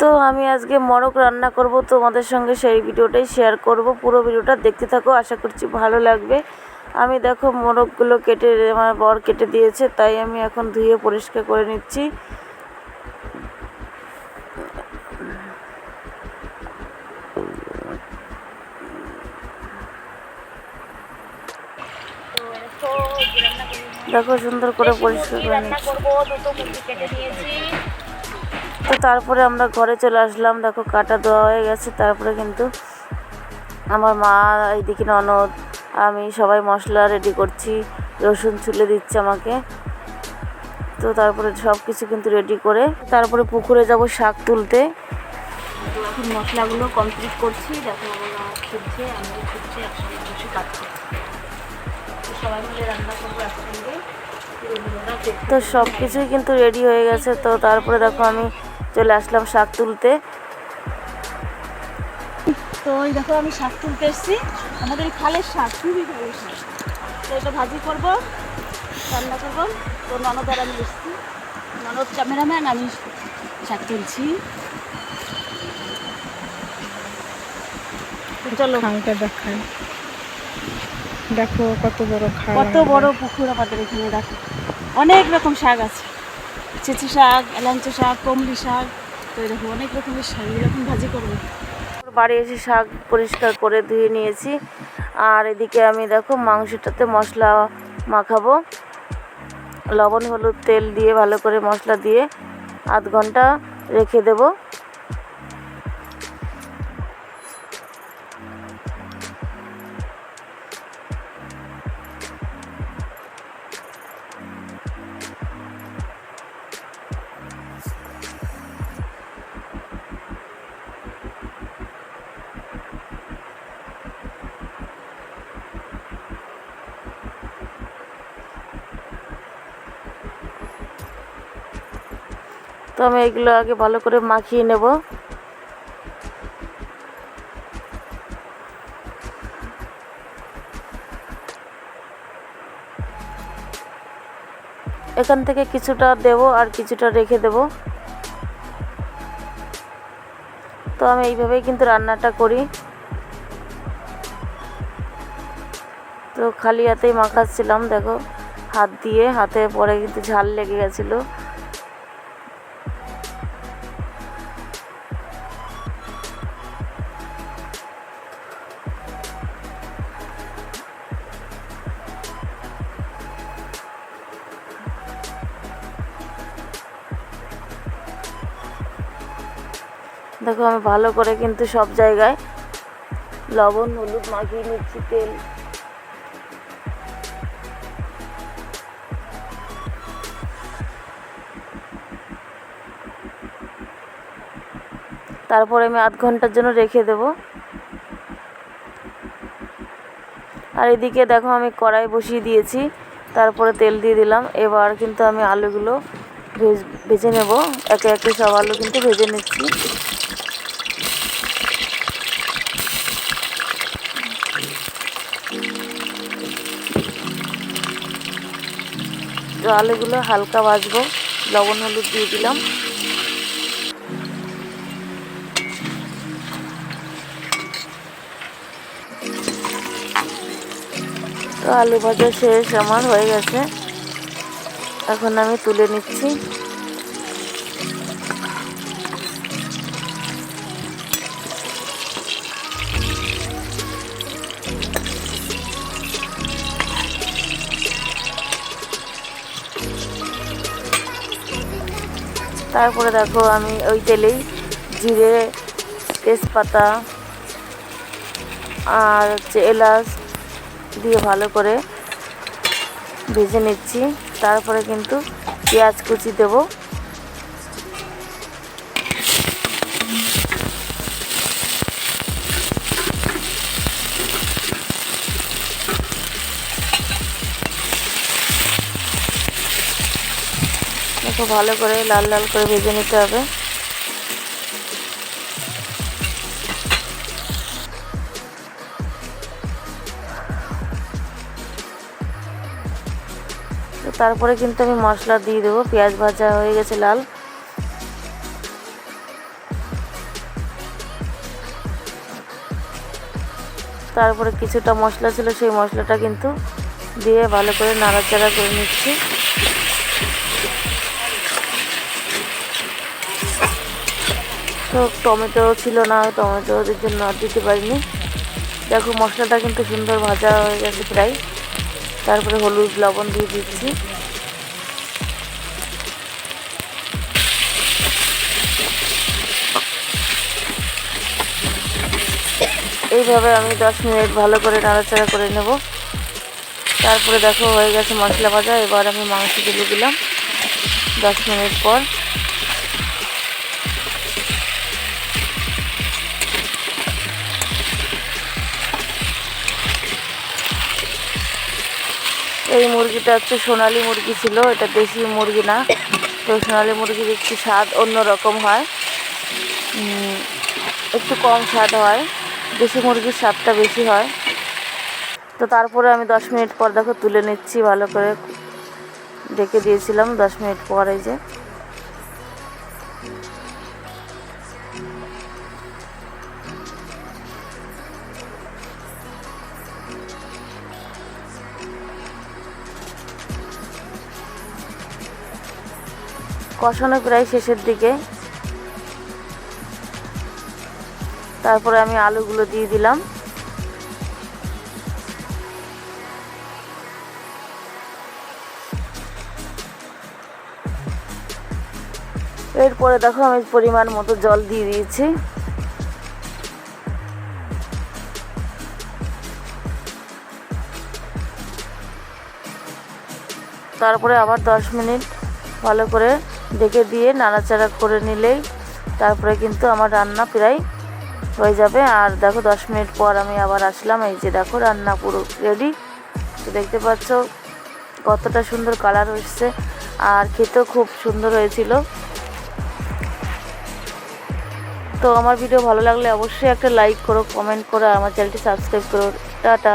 তো আমি আজকে মরক রান্না করব, তোমাদের সঙ্গে সেই ভিডিওটাই শেয়ার করব, পুরো ভিডিওটা দেখতে থাকো, আশা করছি ভালো লাগবে। আমি দেখো মোরগগুলো কেটে, আমার বর কেটে দিয়েছে, তাই আমি এখন ধুয়ে পরিষ্কার করে নিচ্ছি তো এরকম কি রান্না করি? দেখো সুন্দর করে পরিষ্কার করে নিয়েছি। তো তারপরে আমরা ঘরে চলে আসলাম দেখো কাটা দেওয়া হয়ে গেছে তারপরে কিন্তু আমার মা এইদিকে ননদ আমি সবাই মশলা রেডি করছি রসুন ছুলে দিচ্ছে আমাকে। তো তারপরে সব কিছু কিন্তু রেডি করে তারপরে পুকুরে যাব শাক তুলতে। মশলাগুলো কমপ্লিট করছি দেখো ছুটছে আমি একসঙ্গে বসে কাজ করছি। সবাই মিলে রান্না করব একসঙ্গে তো সব কিছুই কিন্তু রেডি হয়ে গেছে। তো তারপরে দেখো আমি চলে আসলাম শাক তুলতে। তো ওই দেখো আমি শাক তুলতে এসেছি। আমাদের এই খালের শাক খুবই ভালো শাক। তো এটা ভাজি করব রান্না করব। তো ননদ আর আমি এসেছি। ননদ ক্যামেরাম্যান আমি শাক তুলছি। চলো। দেখায় দেখো কত বড় খাল কত বড় পুকুর আমাদের এখানে দেখো। অনেক রকম শাক আছে। চেঁচি শাক এলাঞ্চো শাক কমলি শাক তো এরকম অনেক রকমের শাক এরকম ভাজি করব। বাড়ি এসে শাক পরিষ্কার করে ধুয়ে নিয়েছি। আর এদিকে আমি দেখো মাংসটাতে মশলা মাখাবো। লবণ হলুদ তেল দিয়ে ভালো করে মশলা দিয়ে আধ ঘণ্টা রেখে দেবো। আমি এগুলো আগে ভালো করে মাখিয়ে নেব। এখান থেকে কিছুটা দেব আর কিছুটা রেখে দেব। তো আমি এইভাবেই কিন্তু রান্নাটা করি। তো খালি হাতেই মাখাচ্ছিলাম, দেখো, হাত দিয়ে, হাতে পরে কিন্তু ঝাল লেগে গেছিল। দেখো, আমি ভালো করে কিন্তু সব জায়গায় লবণ, হলুদ মাখিয়ে নিচ্ছি, তেল। তারপরে আমি আধ ঘণ্টার জন্য রেখে দেব। আর এদিকে দেখো, আমি কড়াই বসিয়ে দিয়েছি, তারপরে তেল দিয়ে দিলাম। এবার কিন্তু আমি আলুগুলো ভেজ নেব। একে একে সব আলু কিন্তু ভেজে নিচ্ছি। তো আলুগুলো হালকা ভাজবো। লবণ, হলুদ দিয়ে দিলাম। তো আলু ভাজা শেষ, আমার হয়ে গেছে। এখন আমি তুলে নিচ্ছি। তারপরে দেখো আমি ওই তেলেই জিরে, তেজপাতা আর হচ্ছে এলাচ দিয়ে ভালো করে ভেজে নিচ্ছি। তারপরে কিন্তু পেঁয়াজ কুচি দেব। ভালো করে লাল লাল করে ভেজে নিতে হবে। তারপরে কিন্তু আমি মশলা দিয়ে দেবো। পেঁয়াজ ভাজা হয়ে গেছে লাল। তারপরে কিছুটা মশলা ছিল, সেই মশলাটা কিন্তু দিয়ে ভালো করে নাড়াচাড়া করে নিচ্ছি। তো টমেটো ছিল না, টমেটো জন্য দিতে পারিনি। দেখো মশলাটা কিন্তু সুন্দর ভাজা হয়ে গেছে প্রায়। তারপরে হলুদ, লবণ দিয়ে দিচ্ছি। এইভাবে আমি দশ মিনিট ভালো করে নাড়াচাড়া করে নেব। তারপরে দেখো হয়ে গেছে মশলা ভাজা, এবার আমি মাংস তুলে দিলাম দশ মিনিট পর। এই মুরগিটা হচ্ছে সোনালি মুরগি ছিল, এটা দেশি মুরগি না। তো সোনালি মুরগির একটু স্বাদ অন্যরকম হয়। একটু কম স্বাদ হয়। দেশি মুরগির স্বাদটা বেশি হয়। তো তারপরে আমি দশ মিনিট পর দেখো তুলে নিচ্ছি ভালো করে। ডেকে দিয়েছিলাম দশ মিনিট পর এই যে। কষানো প্রায় শেষের দিকে। তারপরে আমি আলুগুলো দিয়ে দিলাম। এরপরে দেখো আমি পরিমাণ মতো জল দিয়ে দিয়েছি। তারপরে আবার দশ মিনিট ভালো করে ঢেকে দিয়ে নাড়াচাড়া করে নিলেই তারপরে কিন্তু আমার রান্না প্রায় হয়ে যাবে। আর দেখো, দশ মিনিট পর আমি আবার আসলাম। এই যে দেখো, রান্না পুরো রেডি তো দেখতে পাচ্ছ কতটা সুন্দর কালার হয়েছে আর খেতেও খুব সুন্দর হয়েছিল। তো আমার ভিডিও ভালো লাগলে অবশ্যই একটা লাইক করো কমেন্ট করো আমার চ্যানেলটি সাবস্ক্রাইব করো। টাটা।